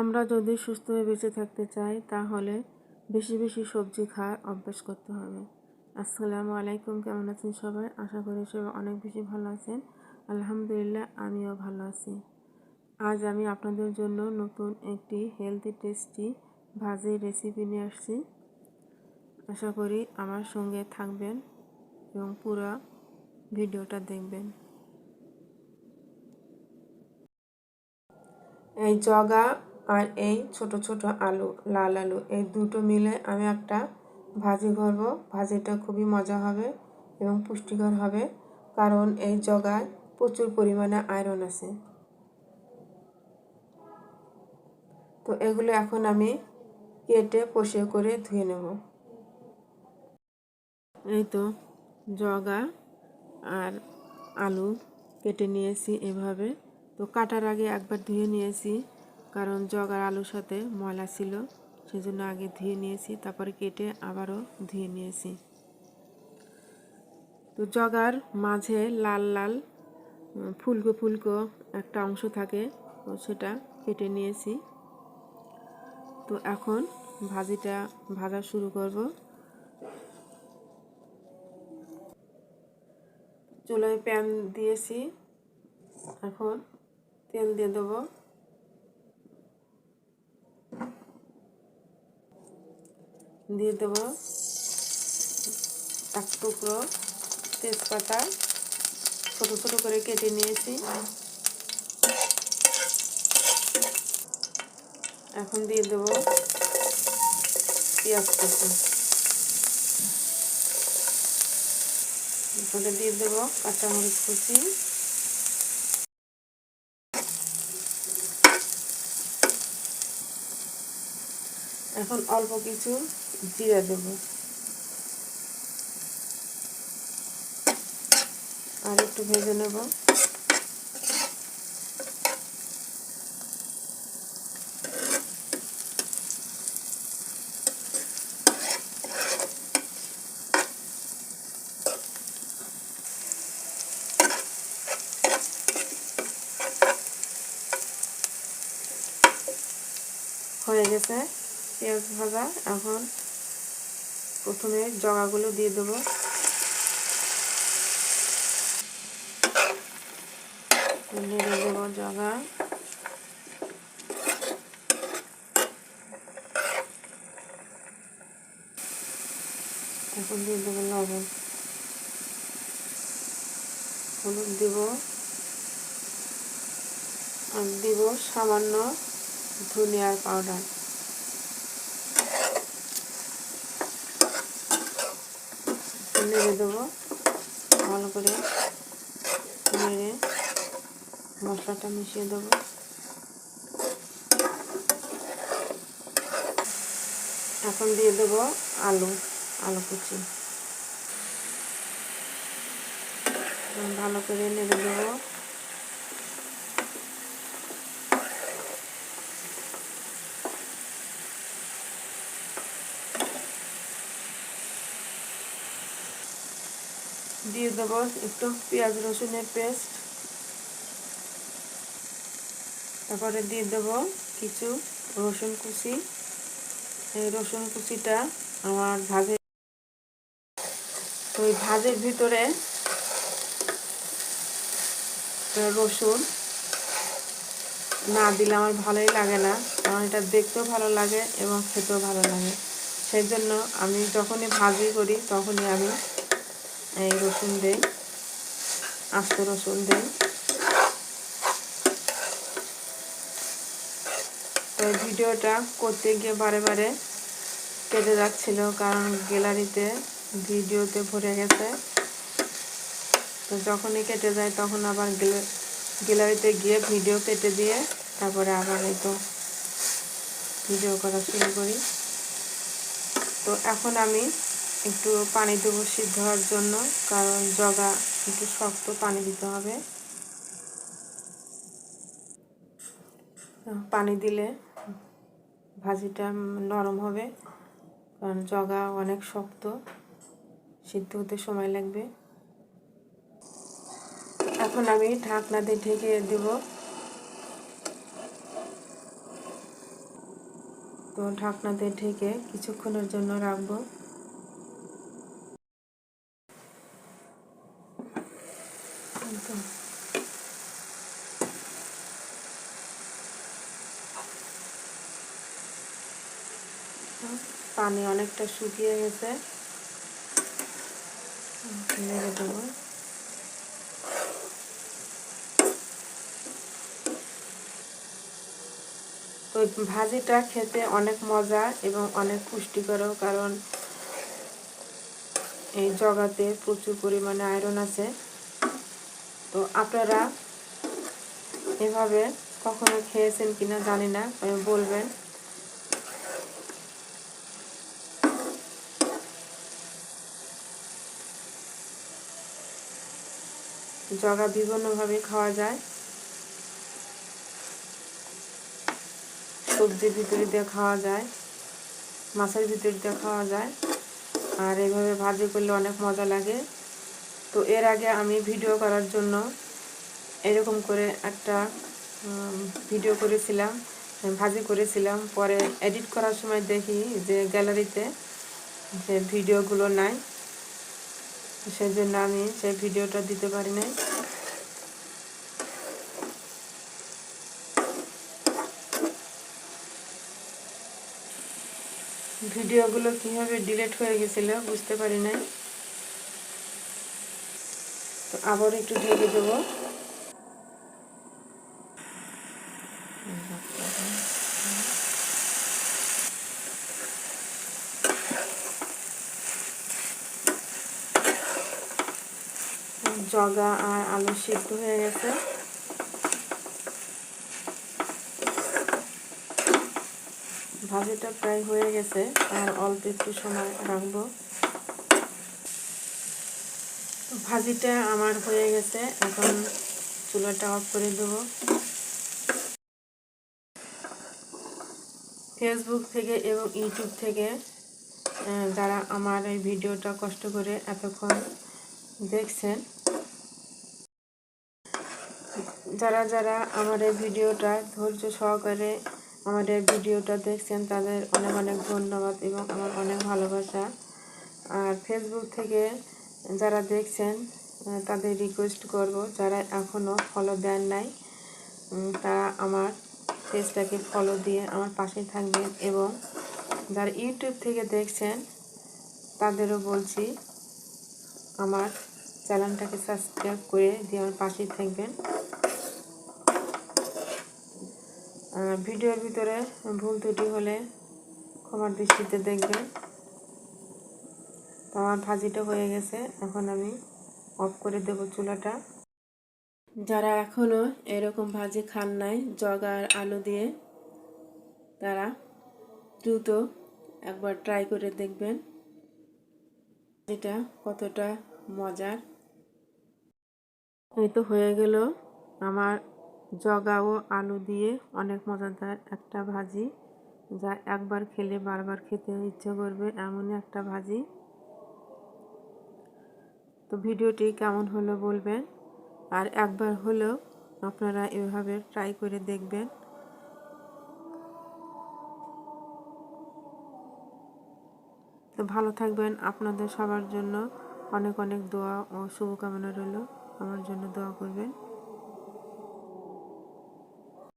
আমরা যদি সুস্থ হয়ে বেঁচে থাকতে চাই, তাহলে বেশি বেশি সবজি খাওয়ার অভ্যাস করতে হবে। আসসালামু আলাইকুম, কেমন আছেন সবাই? আশা করি সবাই অনেক বেশি ভালো আছেন। আলহামদুলিল্লাহ, আমিও ভালো আছি। আজ আমি আপনাদের জন্য নতুন একটি হেলদি টেস্টি ভাজির রেসিপি নিয়ে আসছি। আশা করি আমার সঙ্গে থাকবেন এবং পুরো ভিডিওটা দেখবেন। এই জগা আর এই ছোট ছোট আলু, লাল আলু, এই দুটো মিলে আমি একটা ভাজি করব। ভাজিটা খুবই মজা হবে এবং পুষ্টিকর হবে কারণ এই জগায় প্রচুর পরিমাণে আয়রন আছে। তো এগুলো এখন আমি কেটে পশে করে ধুয়ে নেব। এই তো জগা আর আলু কেটে নিয়েছি এভাবে। তো কাটার আগে একবার ধুয়ে নিয়েছি। কারণ জগার আলুর সাথে ময়লা ছিল, সেজন্য আগে ধুয়ে নিয়েছি, তারপরে কেটে আবারও ধুয়ে নিয়েছি। তো জগার মাঝে লাল লাল ফুলকো ফুলকো একটা অংশ থাকে সেটা কেটে নিয়েছি। তো এখন ভাজিটা ভাজা শুরু করব। চুলায় প্যান দিয়েছি, এখন তেল দিয়ে দেবো। দিয়ে দেবো এক টুকরো তেজপাতা, ছোটো ছোটো করে কেটে নিয়েছি। এখন দিয়ে দেবো পেঁয়াজ কুচি। এরপরে দিয়ে দেবো কাঁচামরিচ কুচি। এখন অল্প কিছু জিরা দেব। আর একটু ভেজে নেব। হয়ে গেছে পেঁয়াজ ভাজা। এখন প্রথমে জগাগুলো দিয়ে দেবো। নেড়ে জগা। এখন দিয়ে দেবো লবণ। হলুদ দিব। আর দিব সামান্য ধনিয়ার পাউডার। নেড়ে দেবো। ভালো করে নেড়ে মশলাটা মিশিয়ে দেবো। এখন দিয়ে দেবো আলু আলু কুচি। ভালো করে নেড়ে দেবো। দিয়ে দেবো একটু পেঁয়াজ, রসুনের পেস্ট। তারপরে দিয়ে দেব কিছু রসুন কুচি। এই রসুন কুচিটা আমার ভাজে ওই ভাজের ভিতরে রসুন না দিলে আমার ভালোই লাগে না, কারণ এটা দেখতেও ভালো লাগে এবং খেতেও ভালো লাগে। সেই জন্য আমি যখনই ভাজি করি তখনই আমি এই রসুন দেই, আস্ত রসুন দেই। তো ভিডিওটা করতে গিয়ে বারে বারে কেটে যাচ্ছিল, কারণ গ্যালারিতে ভিডিওতে ভরে গেছে। তো যখনই কেটে যায় তখন আবার গ্যালারিতে গিয়ে ভিডিও কেটে দিয়ে তারপরে আবার এই তো ভিডিও করা শুরু করি। তো এখন আমি একটু পানি দেবো সিদ্ধ হওয়ার জন্য, কারণ জগা একটু শক্ত পানি দিতে হবে। পানি দিলে ভাজিটা নরম হবে, কারণ জগা অনেক শক্ত, সিদ্ধ হতে সময় লাগবে। এখন আমি ঢাকনা দিয়ে ঢেকে দেব। তো ঢাকনাতে ঢেকে কিছুক্ষণের জন্য রাখব। তো পানি অনেকটা শুকিয়ে গেছে। দেবো। তো ভাজিটা খেতে অনেক মজা এবং অনেক পুষ্টিকরও কারণ এই জগাতে প্রচুর পরিমাণে আয়রন আছে। তো আপনারা এভাবে কখনো খেয়েছেন কিনা জানি না বলবেন। জগা বিভিন্নভাবে খাওয়া যায়। সবজির ভিতরে দিয়ে খাওয়া যায়, মাছের ভিতরে দিয়ে খাওয়া যায়। আর এইভাবে ভাজি করলে অনেক মজা লাগে। তো এর আগে আমি ভিডিও করার জন্য এরকম করে একটা ভিডিও করেছিলাম, ভাজি করেছিলাম। পরে এডিট করার সময় দেখি যে গ্যালারিতে যে ভিডিওগুলো নাই। সেই জন্য আমি সেই ভিডিওটা দিতে পারি নাই। ভিডিওগুলো কীভাবে ডিলেট হয়ে গেছিল বুঝতে পারি নাই। আবার একটু ঢেকে দেবো। জগা আর আলু সিদ্ধ হয়ে গেছে। ভাজিটা প্রায় হয়ে গেছে, আর অল্প একটু সময় রাখব। ভাজিটা আমার হয়ে গেছে। এখন চুলাটা অফ করে দেবো। ফেসবুক থেকে এবং ইউটিউব থেকে যারা আমার এই ভিডিওটা কষ্ট করে এতক্ষণ দেখছেন, যারা যারা আমার এই ভিডিওটা ধৈর্য সহকারে আমার এই ভিডিওটা দেখছেন, তাদের অনেক অনেক ধন্যবাদ এবং আমার অনেক ভালোবাসা। আর ফেসবুক থেকে যারা দেখছেন তাদের রিকোয়েস্ট করব, যারা এখনও ফলো দেন নাই তারা আমার পেজটাকে ফলো দিয়ে আমার পাশে থাকবেন এবং যারা ইউটিউব থেকে দেখছেন, তাদেরও বলছি আমার চ্যানেলটাকে সাবস্ক্রাইব করে দিয়ে আমার পাশেই থাকবেন। ভিডিওর ভিতরে ভুল ত্রুটি হলে ক্ষমার দৃষ্টিতে দেখবেন। তো আমার ভাজিটা হয়ে গেছে। এখন আমি অফ করে দেব চুলাটা। যারা এখনও এরকম ভাজি খান নাই, জগা আর আলু দিয়ে, তারা দ্রুত একবার ট্রাই করে দেখবেন এটা কতটা মজার। এই তো হয়ে গেল আমার জগা ও আলু দিয়ে অনেক মজাদার একটা ভাজি, যা একবার খেলে বারবার খেতে ইচ্ছে করবে এমনই একটা ভাজি। তো ভিডিওটি কেমন হলো বলবেন? আর একবার হলেও আপনারা এভাবে ট্রাই করে দেখবেন। তো ভালো থাকবেন। আপনাদের সবার জন্য অনেক অনেক দোয়া ও শুভকামনা রইল। আমার জন্য দোয়া করবেন।